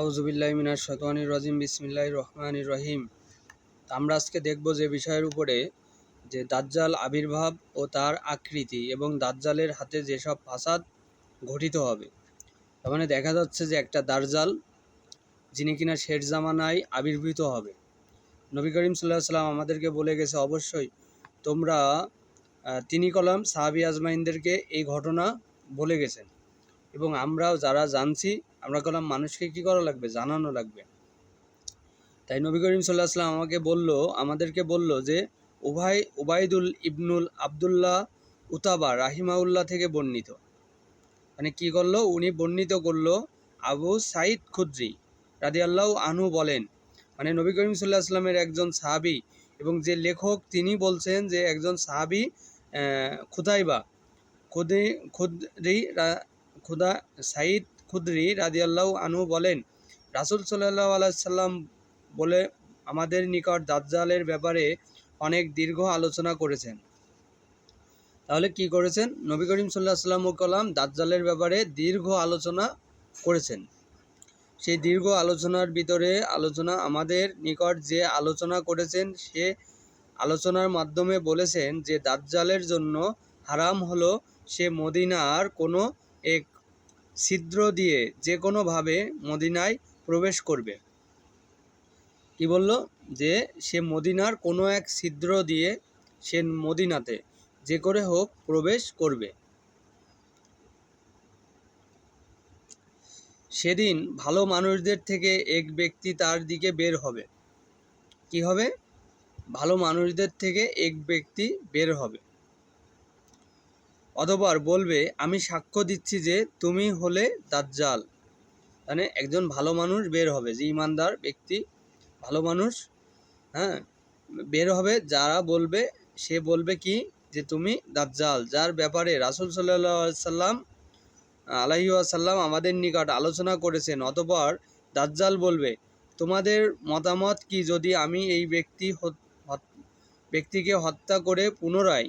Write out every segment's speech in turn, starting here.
আউজুবিল্লাহ মিনার শতানির রাজিম বিসমিল্লাহ রহমানির রহিম। আমরা আজকে দেখব যে বিষয়ের উপরে যে দাজ্জাল আবির্ভাব ও তার আকৃতি এবং দাজ্জালের হাতে যেসব ফাসাদ ঘটিত হবে। তার মানে দেখা যাচ্ছে যে একটা দার্জাল, যিনি কিনা শের জামানায় আবির্ভূত হবে। নবী করিম সাল্লাহ সাল্লাম আমাদেরকে বলে গেছে, অবশ্যই তোমরা তিনি কলাম সাহাবি আজমাইনদেরকে এই ঘটনা বলে গেছেন। এবং আমরাও যারা জানছি, আমরা কলাম মানুষকে কি করা লাগবে? জানানো লাগবে। তাই নবী করিম সাল্লাহ সাল্লাম আমাকে বলল, আমাদেরকে বলল যে উভাই উবাইদুল ইবনুল আবদুল্লাহ উতাবা রাহিমাউল্লাহ থেকে বর্ণিত। মানে কি করল? উনি বর্ণিত করল আবু সাইদ খুদ্রি রাদি আল্লাহ আনু বলেন। মানে নবী করিম সাল্লাহ আসলামের একজন সাহাবি এবং যে লেখক তিনি বলছেন যে, একজন সাহাবি খুদাইবা খুদি খুদ্রি খুদা সাইদ খুদ্রি রাদিয়াল্লাহু আনু বলেন, রাসূল সাল্লাল্লাহু আলাইহি সাল্লাম বলে, আমাদের নিকট দাজ্জালের ব্যাপারে অনেক দীর্ঘ আলোচনা করেছেন। তাহলে কি করেছেন? নবী করিম সাল্লাহ সাল্লাম কলাম দাজ্জালের ব্যাপারে দীর্ঘ আলোচনা করেছেন। সেই দীর্ঘ আলোচনার ভিতরে আলোচনা আমাদের নিকট যে আলোচনা করেছেন, সে আলোচনার মাধ্যমে বলেছেন যে, দাজ্জালের জন্য হারাম হলো সে মদিনার কোনো এক ছিদ্র দিয়ে যে কোনোভাবে মদিনায় প্রবেশ করবে। কি বলল? যে সে মদিনার কোনো এক ছিদ্র দিয়ে সে মদিনাতে যে করে হোক প্রবেশ করবে। সেদিন ভালো মানুষদের থেকে এক ব্যক্তি তার দিকে বের হবে। কি হবে? ভালো মানুষদের থেকে এক ব্যক্তি বের হবে। অতপর বলবে, আমি সাক্ষ্য দিচ্ছি যে তুমি হলে দাজ্জাল। মানে একজন ভালো মানুষ বের হবে, যে ইমানদার ব্যক্তি, ভালো মানুষ হ্যাঁ বের হবে, যারা বলবে, সে বলবে কি? যে তুমি দাজ্জাল। যার ব্যাপারে রাসুল সাল্লাহ সাল্লাম আলাহি আসাল্লাম আমাদের নিকট আলোচনা করেছেন অতপর দাজ্জাল বলবে, তোমাদের মতামত কি যদি আমি এই ব্যক্তি ব্যক্তিকে হত্যা করে পুনরায়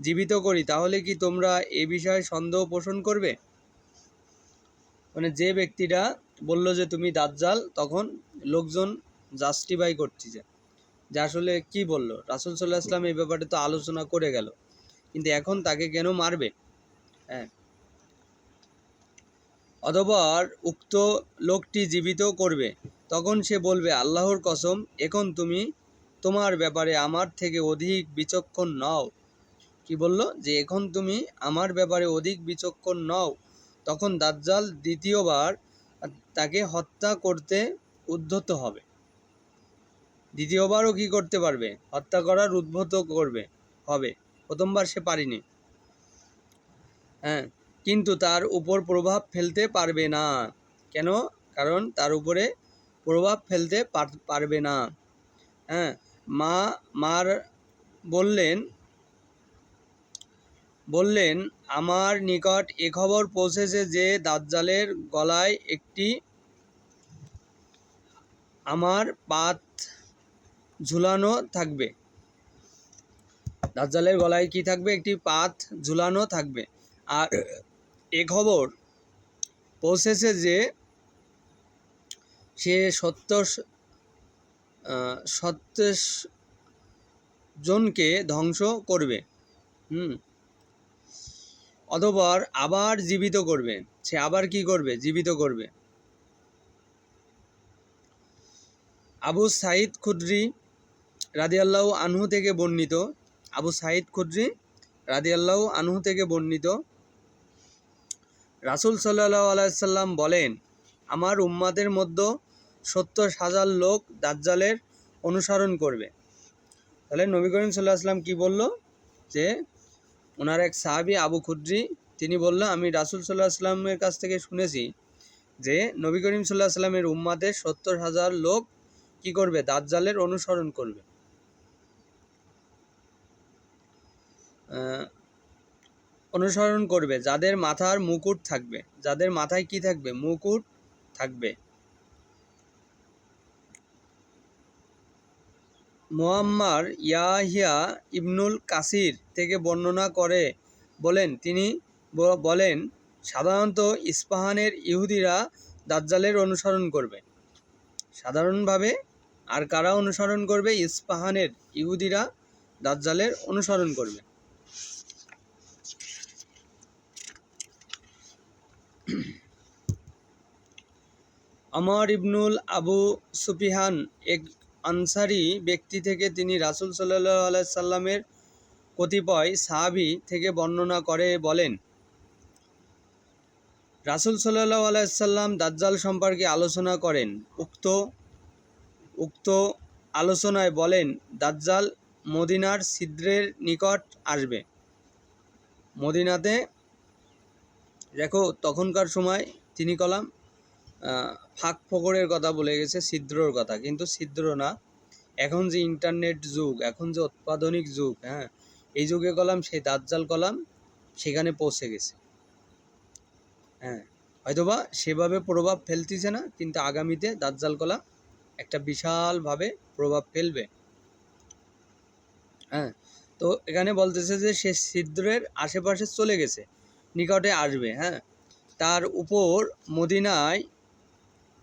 জীবিত করি, তাহলে কি তোমরা এ বিষয়ে সন্দেহ পোষণ করবে? মানে যে ব্যক্তিটা বলল যে তুমি দাজ্জাল, তখন লোকজন জাস্টিফাই করছে যে আসলে কি বলল? রাসুল সাল্লাহ আসলাম এই ব্যাপারে তো আলোচনা করে গেল। কিন্তু এখন তাকে কেন মারবে? হ্যাঁ। অতপর উক্ত লোকটি জীবিত করবে, তখন সে বলবে, আল্লাহর কসম, এখন তুমি তোমার ব্যাপারে আমার থেকে অধিক বিচক্ষণ নও। কি বলল? যে এখন তুমি আমার ব্যাপারে অধিক বিচক্ষণ নও। তখন দাজ্জাল দ্বিতীয়বার তাকে হত্যা করতে উদ্ধত হবে। দ্বিতীয়বারও কি করতে পারবে? হত্যা করার উদ্ভূত করবে, হবে। প্রথমবার সে পারিনি। হ্যাঁ কিন্তু তার উপর প্রভাব ফেলতে পারবে না। কেন? কারণ তার উপরে প্রভাব ফেলতে পার- পারবে না। হ্যাঁ মা, মার বললেন বললেন, আমার নিকট এ খবর পৌঁছেছে যে দাজ্জালের গলায় একটি আমার পাত ঝুলানো থাকবে। দাজ্জালের গলায় কি থাকবে? একটি পাত ঝুলানো থাকবে। আর এ খবর পৌঁছেছে যে সে সত্য সত্তর জনকে ধ্বংস করবে। হুম। অতপর আবার জীবিত করবে। সে আবার কি করবে? জীবিত করবে। আবু সাইদ খুদ্রি রাদিয়াল্লাহু আনহু থেকে বর্ণিত, আবু সাইদ খুদ্রি রাদিয়াল্লাহু আনহু থেকে বর্ণিত, রাসূল সাল্লাল্লাহু আলাইহি সাল্লাম বলেন, আমার উম্মাদের মধ্যে সত্তর হাজার লোক দাজ্জালের অনুসরণ করবে। তাহলে নবী করিম সাল্লাহ আসলাম কি বলল? যে ওনার এক সাহাবি আবু খুদ্রি, তিনি বলল, আমি রাসূল সাল্লাহ আসলামের কাছ থেকে শুনেছি যে নবী করিম সাল্লাহ আসলামের উম্মাদের সত্তর হাজার লোক কি করবে? দাজ্জালের অনুসরণ করবে। অনুসরণ করবে। যাদের মাথার মুকুট থাকবে। যাদের মাথায় কি থাকবে? মুকুট থাকবে। মোয়াম্মার ইয়াহিয়া ইবনুল কাসির থেকে বর্ণনা করে, বলেন, তিনি বলেন, সাধারণত ইস্পাহানের ইহুদিরা দাজ্জালের অনুসরণ করবে। সাধারণভাবে আর কারা অনুসরণ করবে? ইস্পাহানের ইহুদিরা দাজ্জালের অনুসরণ করবে। আমর ইবনুল আবু সুফিহান এক আনসারি ব্যক্তি থেকে তিনি রাসুল সাল্লাহ আলাইসাল্লামের কতিপয় সাহাবি থেকে বর্ণনা করে বলেন, রাসুল সাল্লাহ আলাইসাল্লাম দাজ্জাল সম্পর্কে আলোচনা করেন। উক্ত উক্ত আলোচনায় বলেন, দাজ্জাল মদিনার ছিদ্রের নিকট আসবে। মদিনাতে, দেখো, তখনকার সময় তিনি কলাম ফাঁক ফোকরের কথা বলে গেছে, ছিদ্রর কথা। কিন্তু ছিদ্র না। এখন যে ইন্টারনেট যুগ, এখন যে অত্যাধুনিক যুগ হ্যাঁ এই যুগে কলাম, সেই দাজ্জাল কলাম সেখানে পৌঁছে গেছে। হ্যাঁ হয়তোবা সেভাবে প্রভাব ফেলতেছে না, কিন্তু আগামীতে দাজ্জাল কলা একটা বিশালভাবে প্রভাব ফেলবে। হ্যাঁ তো এখানে বলতেছে যে সে ছিদ্রের আশেপাশে চলে গেছে, নিকটে আসবে হ্যাঁ। তার উপর মদিনায়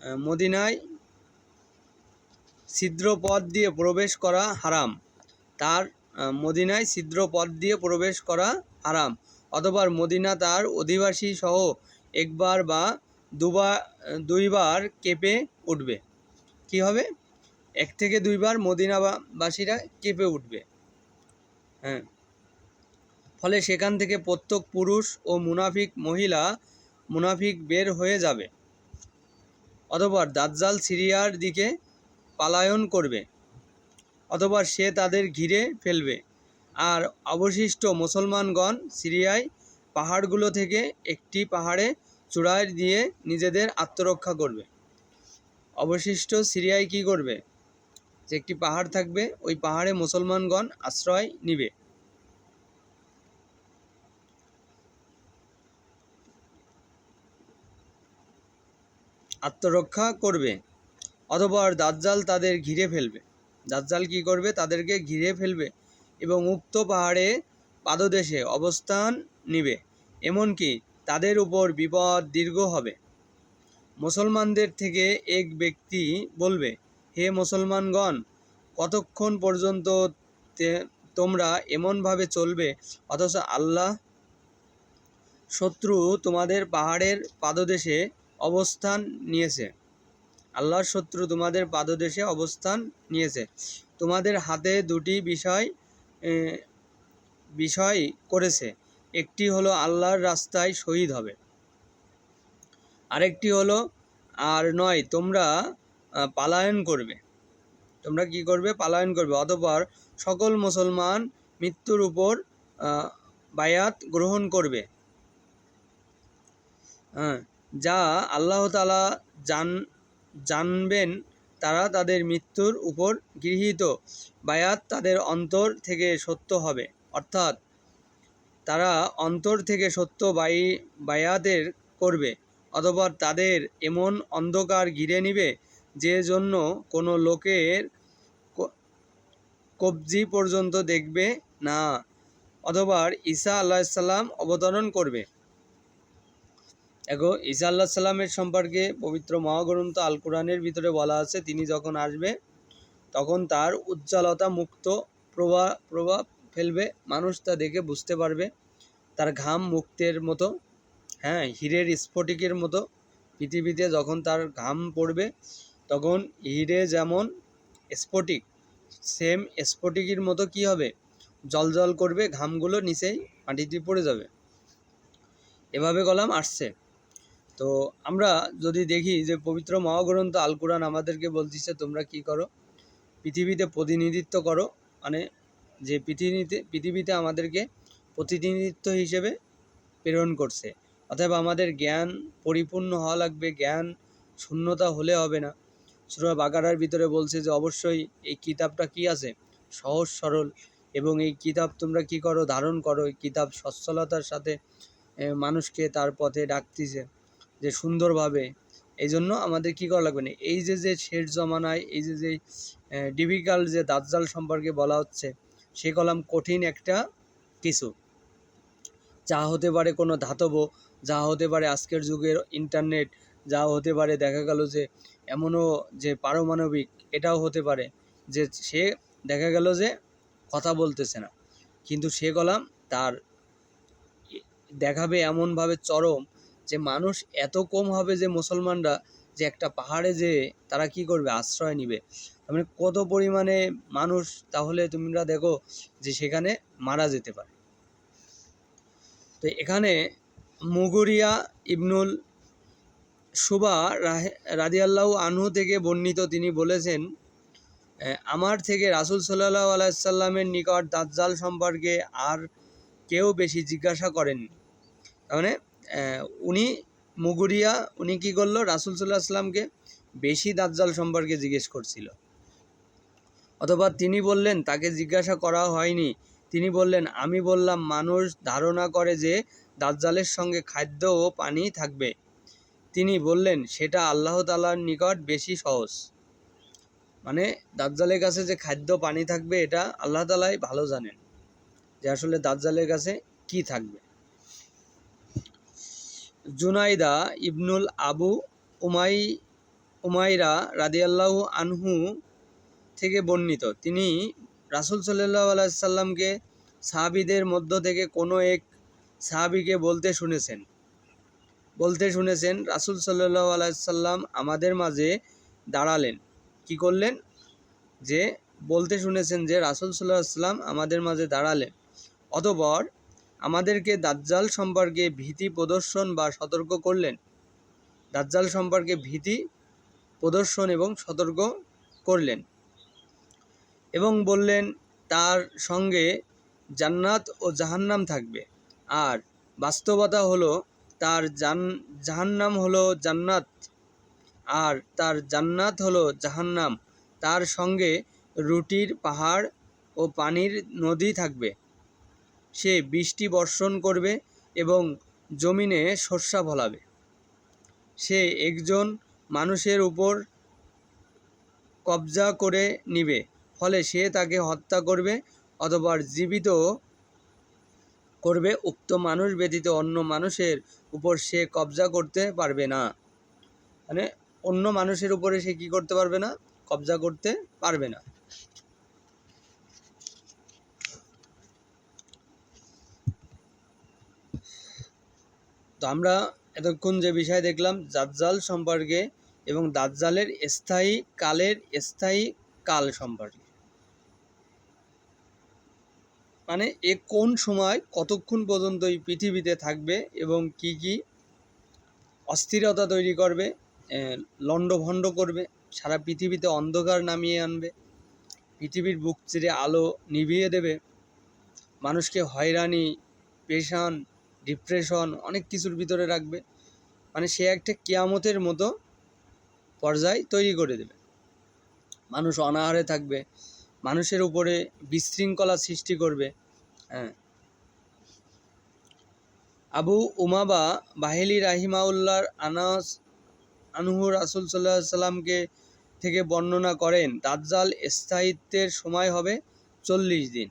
মদিনায় ছিদ্র পথ দিয়ে প্রবেশ করা হারাম। তার মদিনায় ছিদ্র পথ দিয়ে প্রবেশ করা হারাম। অথবা মদিনা তার অধিবাসী সহ একবার বা দুবার দুইবার কেঁপে উঠবে। কি হবে? এক থেকে দুইবার মদিনাবাসীরা কেঁপে উঠবে। হ্যাঁ। ফলে সেখান থেকে প্রত্যেক পুরুষ ও মুনাফিক মহিলা মুনাফিক বের হয়ে যাবে। অতঃপর দাজ্জাল সিরিয়ার দিকে পালায়ন করবে অথবা সে তাদের ঘিরে ফেলবে। আর অবশিষ্ট মুসলমানগণ সিরিয়ায় পাহাড়গুলো থেকে একটি পাহাড়ে চূড়ায় দিয়ে নিজেদের আত্মরক্ষা করবে। অবশিষ্ট সিরিয়ায় কি করবে? যে একটি পাহাড় থাকবে, ওই পাহাড়ে মুসলমানগণ আশ্রয় নিবে। আত্মরক্ষা করবে, অথবা দাজ্জাল তাদের ঘিরে ফেলবে। দাজ্জাল কি করবে? তাদেরকে ঘিরে ফেলবে এবং উক্ত পাহাড়ে পাদদেশে অবস্থান নিবে। এমনকি তাদের উপর বিপদ দীর্ঘ হবে। মুসলমানদের থেকে এক ব্যক্তি বলবে, হে মুসলমানগণ, কতক্ষণ পর্যন্ত তোমরা এমনভাবে চলবে? অথচ আল্লাহ শত্রু তোমাদের পাহাড়ের পাদদেশে অবস্থান নিয়েছে। আল্লাহর শত্রু তোমাদের পাদদেশে অবস্থান নিয়েছে। তোমাদের হাতে দুটি বিষয় বিষয় করেছে। একটি হলো আল্লাহর রাস্তায় শহীদ হবে। আরেকটি হলো, আর নয়, তোমরা পালায়ন করবে। তোমরা কি করবে? পালায়ন করবে। অতপর সকল মুসলমান মৃত্যুর উপর বায়াত গ্রহণ করবে। হ্যাঁ যা আল্লাহ তালা জান, জানবেন, তারা তাদের মৃত্যুর উপর গৃহীত। বায়াত তাদের অন্তর থেকে সত্য হবে। অর্থাৎ তারা অন্তর থেকে সত্য বাই, বায়াতের করবে অতঃপর তাদের এমন অন্ধকার ঘিরে নিবে, যে জন্য কোনো লোকের কবজি পর্যন্ত দেখবে না, অথবা ঈসা আল্লাহ অবতরণ করবে। দেখো ঈসা আল্লাহ সাল্লামের সম্পর্কে পবিত্র মহাগ্রন্থ আল কোরআনের ভিতরে বলা আছে, তিনি যখন আসবে, তখন তার উজ্জ্বলতা মুক্ত প্রভাব প্রভাব ফেলবে, মানুষ তা দেখে বুঝতে পারবে। তার ঘাম মুক্তের মতো হ্যাঁ হীরের স্ফটিকের মতো, পৃথিবীতে যখন তার ঘাম পড়বে, তখন হিরে যেমন স্ফটিক, সেম স্ফটিকের মতো কি হবে? জল করবে, ঘামগুলো নিচেই মাটিতে পড়ে যাবে। এভাবে কলাম আসছে। তো আমরা যদি দেখি যে পবিত্র মহাগ্রন্থ আল কোরআন আমাদেরকে বলতেছে, তোমরা কি করো? পৃথিবীতে প্রতিনিধিত্ব করো। মানে যে পৃথিবীতে পৃথিবীতে আমাদেরকে প্রতিনিধিত্ব হিসেবে প্রেরণ করছে। অতএব আমাদের জ্ঞান পরিপূর্ণ হওয়া লাগবে, জ্ঞান শূন্যতা হলে হবে না। সুরা বাগারার ভিতরে বলছে যে, অবশ্যই এই কিতাবটা কি আছে? সহজ, সরল। এবং এই কিতাব তোমরা কি করো? ধারণ করো। এই কিতাব সচ্ছলতার সাথে মানুষকে তার পথে ডাকতেছে। যে সুন্দরভাবে এই জন্য আমাদের কি করা লাগবে না? এই যে যে শেষ জমানায়, এই যে যে ডিফিকাল্ট যে দাজ্জাল সম্পর্কে বলা হচ্ছে, সে কলাম কঠিন একটা কিছু। যা হতে পারে কোনো ধাতব, যা হতে পারে আজকের যুগের ইন্টারনেট যা হতে পারে দেখা গেল যে, এমনও যে পারমাণবিক, এটাও হতে পারে যে, সে দেখা গেল যে কথা বলতেছে না। কিন্তু সে কলাম তার দেখাবে এমনভাবে চরম যে মানুষ এত কম হবে যে মুসলমানরা যে একটা পাহাড়ে যে তারা কি করবে, আশ্রয় নিবে। মানে কত পরিমাণে মানুষ তাহলে তোমরা দেখো যে সেখানে মারা যেতে পারে। তো এখানে মুগুরিয়া ইবনুল সুবা রাদিয়াল্লাহ আনহু থেকে বর্ণিত তিনি বলেছেন আমার থেকে রাসুল সাল্লাহ আলাইসাল্লামের নিকট দাজ্জাল সম্পর্কে আর কেউ বেশি জিজ্ঞাসা করেননি। মানে উনি মুগুরিয়া, উনি কী করল? রাসুল সাল্লাহ আসলামকে বেশি দাজ্জাল সম্পর্কে জিজ্ঞেস করছিল। অথবা তিনি বললেন, তাকে জিজ্ঞাসা করা হয়নি। তিনি বললেন, আমি বললাম, মানুষ ধারণা করে যে দাজ্জালের সঙ্গে খাদ্য ও পানি থাকবে। তিনি বললেন, সেটা আল্লাহ তালার নিকট বেশি সহজ। মানে দাজ্জালের কাছে যে খাদ্য, পানি থাকবে, এটা আল্লাহ তালাই ভালো জানেন যে আসলে দাজ্জালের কাছে কি থাকবে। জুনাইদা ইবনুল আবু উমাই, উমাইরা রাদিয়াল্লাহু আনহু থেকে বর্ণিত। তিনি রাসুল সাল্লাহ আলাইসাল্লামকে সাহাবিদের মধ্য থেকে কোনো এক সাহাবিকে বলতে শুনেছেন। বলতে শুনেছেন, রাসুল সাল্লাহ আলাইসাল্লাম আমাদের মাঝে দাঁড়ালেন। কি করলেন? যে বলতে শুনেছেন যে রাসুল সাল্লাহ সাল্লাম আমাদের মাঝে দাঁড়ালেন। অতপর আমাদেরকে দাজ্জাল সম্পর্কে ভীতি প্রদর্শন বা সতর্ক করলেন। দাজ্জাল সম্পর্কে ভীতি প্রদর্শন এবং সতর্ক করলেন এবং বললেন, তার সঙ্গে জান্নাত ও জাহান্নাম থাকবে। আর বাস্তবতা হলো, তার জান, জাহান্নাম হলো জান্নাত। আর তার জান্নাত হলো জাহান্নাম। তার সঙ্গে রুটির পাহাড় ও পানির নদী থাকবে। সে বৃষ্টি বর্ষণ করবে এবং জমিনে শস্যা ফলাবে। সে একজন মানুষের উপর কবজা করে নিবে, ফলে সে তাকে হত্যা করবে অথবা জীবিত করবে। উক্ত মানুষ ব্যতীত অন্য মানুষের উপর সে কবজা করতে পারবে না। মানে অন্য মানুষের উপরে সে কি করতে পারবে না? কবজা করতে পারবে না। তো আমরা এতক্ষণ যে বিষয় দেখলাম দাজ্জাল সম্পর্কে এবং দাজ্জালের স্থায়ী কালের স্থায়ী কাল সম্পর্কে। মানে এ কোন সময়, কতক্ষণ পর্যন্ত এই পৃথিবীতে থাকবে এবং কি কি অস্থিরতা তৈরি করবে লণ্ডভণ্ড করবে, সারা পৃথিবীতে অন্ধকার নামিয়ে আনবে, পৃথিবীর বুক চিরে আলো নিভিয়ে দেবে, মানুষকে হয়রানি, পেশান ডিপ্রেশন অনেক কিছুর ভিতরে রাখবে। মানে সে একটা কেয়ামতের মতো পর্যায় তৈরি করে দেবে। মানুষ অনাহারে থাকবে, মানুষের উপরে বিশৃঙ্খলা সৃষ্টি করবে। হ্যাঁ। আবু উমাবা বাহেলি রাহিমাউল্লাহর আনাস আনহু রাসুল সাল্লাহ সাল্লামকে থেকে বর্ণনা করেন, দাজ্জাল স্থায়িত্বের সময় হবে চল্লিশ দিন।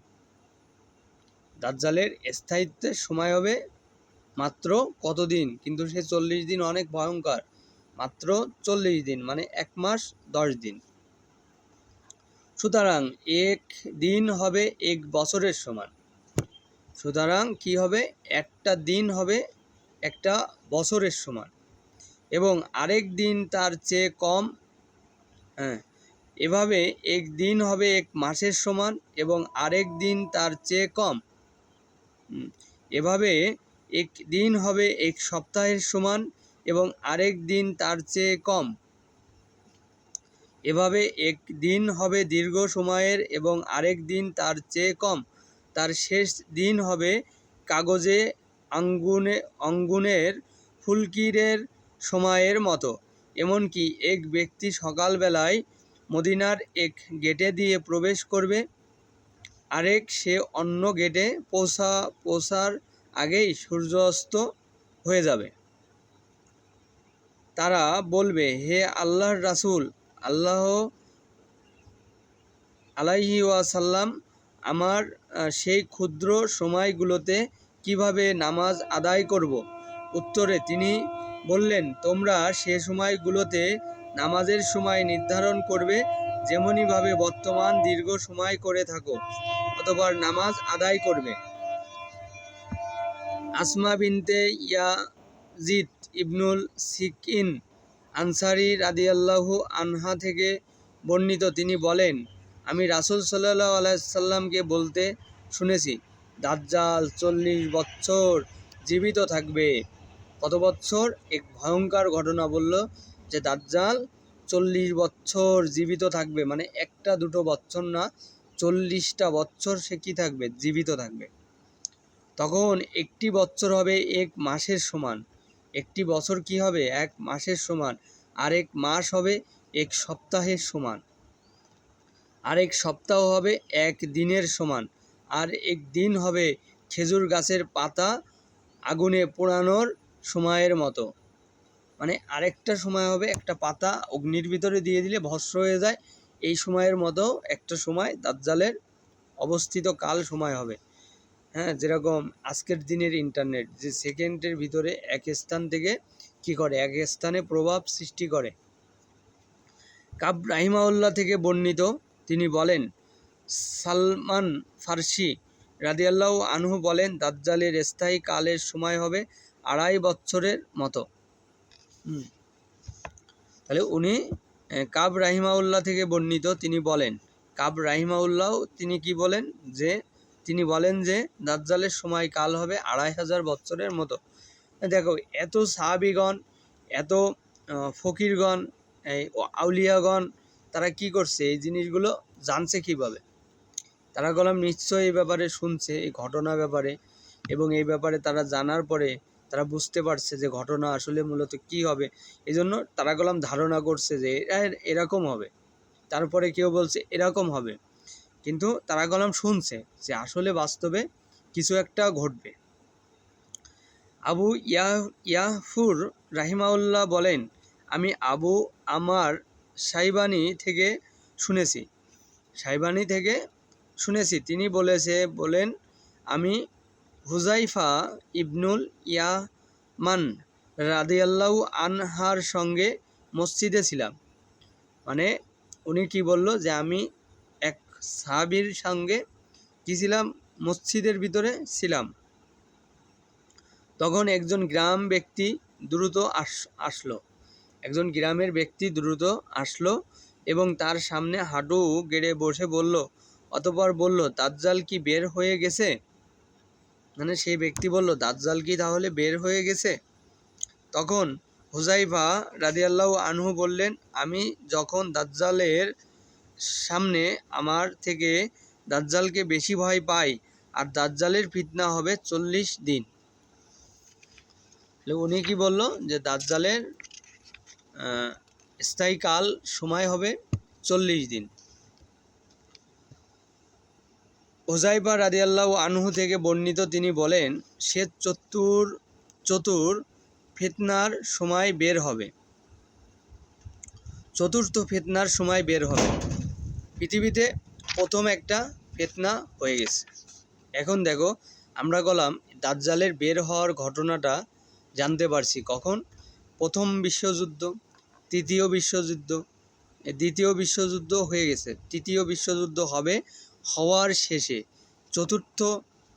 দাজ্জালের স্থায়িত্বের সময় হবে মাত্র কতদিন? কিন্তু সে চল্লিশ দিন অনেক ভয়ঙ্কর। মাত্র চল্লিশ দিন মানে এক মাস দশ দিন। সুতরাং এক দিন হবে এক বছরের সমান। সুতরাং কি হবে? একটা দিন হবে একটা বছরের সমান। এবং আরেক দিন তার চেয়ে কম। হ্যাঁ এভাবে এক দিন হবে এক মাসের সমান এবং আরেক দিন তার চেয়ে কম। এভাবে এক দিন হবে এক সপ্তাহের সমান এবং আরেক দিন তার চেয়ে কম। এভাবে এক দিন হবে দীর্ঘ সময়ের এবং আরেক দিন তার চেয়ে কম। তার শেষ দিন হবে কাগজে আঙ্গুনে অঙ্গুনের ফুলকিরের সময়ের মতো। এমনকি এক ব্যক্তি সকালবেলায় মদিনার এক গেটে দিয়ে প্রবেশ করবে। আরেক সে অন্য গেটে পৌঁছা, পৌঁছার আগেই সূর্যাস্ত হয়ে যাবে। তারা বলবে, হে আল্লাহর রাসূল, আল্লাহ আলাইহি ওয়াসাল্লাম আমার সেই ক্ষুদ্র সময়গুলোতে কীভাবে নামাজ আদায় করব? উত্তরে তিনি বললেন, তোমরা সে সময়গুলোতে নামাজের সময় নির্ধারণ করবে যেমনইভাবে বর্তমান দীর্ঘ সময় করে থাকো, অতবার নামাজ আদায় করবে। আসমা বিনতে ইয়াজিদ ইবনুল সিকিন আনসারি রাদিয়াল্লাহু আনহা থেকে বর্ণিত। তিনি বলেন, আমি রাসূল সাল্লাল্লাহু আলাইহি সাল্লামকে বলতে শুনেছি, দাজ্জাল চল্লিশ বছর জীবিত থাকবে। কত বছর এক ভয়ঙ্কর ঘটনা বলল যে, দাজ্জাল চল্লিশ বছর জীবিত থাকবে। মানে একটা দুটো বছর না, চল্লিশটা বছর সে কী থাকবে? জীবিত থাকবে। তখন একটি বছর হবে এক মাসের সমান। একটি বছর কি হবে? এক মাসের সমান। আরেক মাস হবে এক সপ্তাহের সমান। আরেক সপ্তাহ হবে এক দিনের সমান। আর এক দিন হবে খেজুর গাছের পাতা আগুনে পোড়ানোর সময়ের মতো। মানে আরেকটা সময় হবে একটা পাতা অগ্নির ভিতরে দিয়ে দিলে ভস্ম হয়ে যায়। এই সময়ের মতো একটা সময় দাজ্জালের অবস্থিত কাল সময় হবে। হ্যাঁ যেরকম আজকের দিনের ইন্টারনেট যে সেকেন্ডের ভিতরে এক স্থান থেকে কি করে? এক স্থানে প্রভাব সৃষ্টি করে। কাব রাহিমাউল্লাহ থেকে বর্ণিত, তিনি বলেন, সালমান ফার্সি রাদিয়াল্লাহু আনহু বলেন, দাজ্জালের স্থায়ী কালের সময় হবে আড়াই বছরের মতো। তাহলে উনি কাব রাহিমাউল্লাহ থেকে বর্ণিত, তিনি বলেন, কাব রাহিমাউল্লাহ তিনি কি বলেন? যে তিনি বলেন যে, দাজ্জালের সময় কাল হবে আড়াই হাজার বছরের মতো। দেখো, এত সাহাবিগণ, এত ফকিরগণ, এই আউলিয়াগণ, তারা কি করছে? এই জিনিসগুলো জানছে কীভাবে? তারা গলাম নিশ্চয়ই এই ব্যাপারে শুনছে, এই ঘটনা ব্যাপারে। এবং এই ব্যাপারে তারা জানার পরে তারা বুঝতে পারছে যে, ঘটনা আসলে মূলত কি হবে। এই জন্য তারা গলাম ধারণা করছে যে এরা এরকম হবে। তারপরে কেউ বলছে, এরকম হবে। কিন্তু তারা গলাম শুনছে যে আসলে বাস্তবে কিছু একটা ঘটবে। আবু ইয়া ইয়াহফুর রাহিমাউল্লাহ বলেন, আমি আবু আমার সাইবানি থেকে শুনেছি। সাইবানি থেকে শুনেছি। তিনি বলেছে, বলেন, আমি হুজাইফা ইবনুল ইয়ামান রাদিয়াল্লাহু আনহার সঙ্গে মসজিদে ছিলাম। মানে উনি কি বলল যে, আমি সাহাবীর সঙ্গে কি ছিলাম মসজিদের ভিতরে ছিলাম। তখন একজন গ্রাম ব্যক্তি দ্রুত আস, আসলো। একজন গ্রামের ব্যক্তি দ্রুত আসলো এবং তার সামনে হাঁটু গেড়ে বসে বলল, অতপর বলল, দাজ্জাল কি বের হয়ে গেছে? মানে সেই ব্যক্তি বলল, দাজ্জাল কি তাহলে বের হয়ে গেছে? তখন হুজাইফা রাদিয়াল্লাহু আনহু বললেন, আমি যখন দাজ্জালের সামনে আমার থেকে দাজ্জালকে বেশি ভয় পাই আর দাজ্জালের ফিতনা হবে চল্লিশ দিন। উনি কি বলল? যে দাজ্জালের স্থায়ীকাল সময় হবে চল্লিশ দিন। ওজাইবা রাদিয়াল্লাহু আনহু থেকে বর্ণিত তিনি বলেন, সে চতুর চতুর ফিতনার সময় বের হবে। চতুর্থ ফিতনার সময় বের হবে। পৃথিবীতে প্রথম একটা ফেতনা হয়ে গেছে। এখন দেখো, আমরা গলাম, দাজ্জালের বের হওয়ার ঘটনাটা জানতে পারছি। কখন? প্রথম বিশ্বযুদ্ধ, তৃতীয় বিশ্বযুদ্ধ। দ্বিতীয় বিশ্বযুদ্ধ হয়ে গেছে। তৃতীয় বিশ্বযুদ্ধ হবে হওয়ার শেষে। চতুর্থ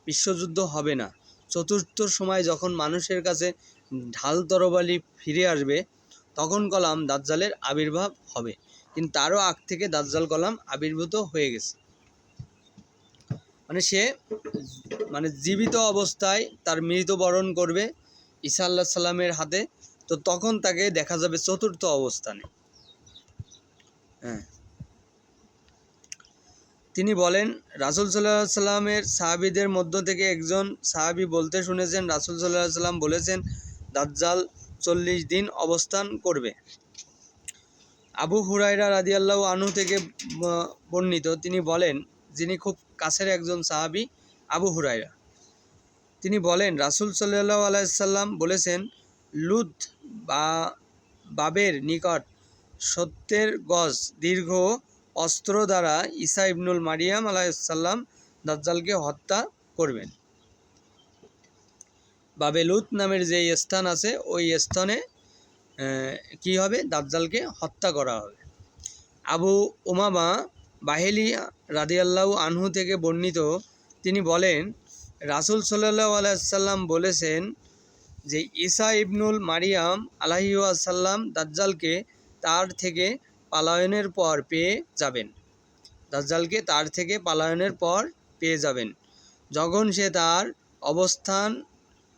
বিশ্বযুদ্ধ হবে না। চতুর্থ সময় যখন মানুষের কাছে ঢাল তরবালি ফিরে আসবে, তখন কলাম দাজ্জালের আবির্ভাব হবে। কিন্তু তারও আগ থেকে দাজ্জাল কলাম আবির্ভূত হয়ে গেছে। মানে সে মানে জীবিত অবস্থায় তার মৃত্যুবরণ করবে ঈসা আল্লাহ সাল্লামের হাতে, তো তখন তাকে দেখা যাবে চতুর্থ অবস্থানে। হ্যাঁ। তিনি বলেন, রাসুল সাল্লাহ সাল্লামের সাহাবিদের মধ্য থেকে একজন সাহাবি বলতে শুনেছেন, রাসুল সাল্লাহ সাল্লাম বলেছেন, দাজ্জাল চল্লিশ দিন অবস্থান করবে। আবু হুরাইরা রাদিয়াল্লাহু আনু থেকে বর্ণিত। তিনি বলেন, যিনি খুব কাছের একজন সাহাবি, আবু হুরাইরা তিনি বলেন, রাসুল সাল্লাহ আলাইসাল্লাম বলেছেন লুদ বা, বাবের নিকট সত্যের গজ দীর্ঘ অস্ত্র দ্বারা ইসা ইবনুল মারিয়াম আলাইসাল্লাম দাজ্জালকে হত্যা করবেন। বাবে লুত নামের যে স্থান আছে, ওই স্থানে কি হবে? দাজ্জালকে হত্যা করা হবে। আবু উমামা বাহেলি রাদিয়াল্লাহু আনহু থেকে বর্ণিত, তিনি বলেন, রাসুল সাল্লাহ আলাইসাল্লাম বলেছেন যে, ঈসা ইবনুল মারিয়াম আলাহিসাল্লাম দাজ্জালকে তার থেকে পালায়নের পর পেয়ে যাবেন। দাজ্জালকে তার থেকে পালায়নের পর পেয়ে যাবেন। যখন সে তার অবস্থান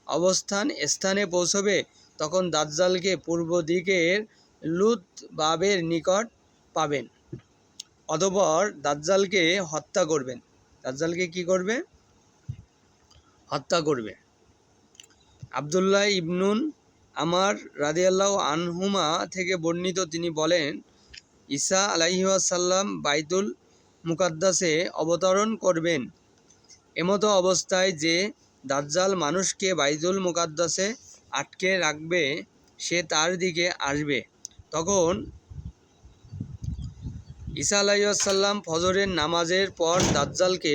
অবস্থান স্থানে পৌঁছবে তখন দাজ্জালকে পূর্ব দিকের লুত বাবের নিকট পাবেন। অতপর দাজ্জালকে হত্যা করবেন। দাজ্জালকে কি করবে? হত্যা করবে। আবদুল্লাহ ইবনুন আমার রাদিয়াল্লাহ আনহুমা থেকে বর্ণিত তিনি বলেন, ঈসা আলাইসাল্লাম বাইতুল মুকাদ্দাসে অবতরণ করবেন। এমতো অবস্থায় যে দাজ্জাল মানুষকে বাইতুল মুকাদ্দাসে আটকে রাখবে সে তার দিকে আসবে। তখন ঈসা আলাইসাল্লাম ফজরের নামাজের পর দাজ্জালকে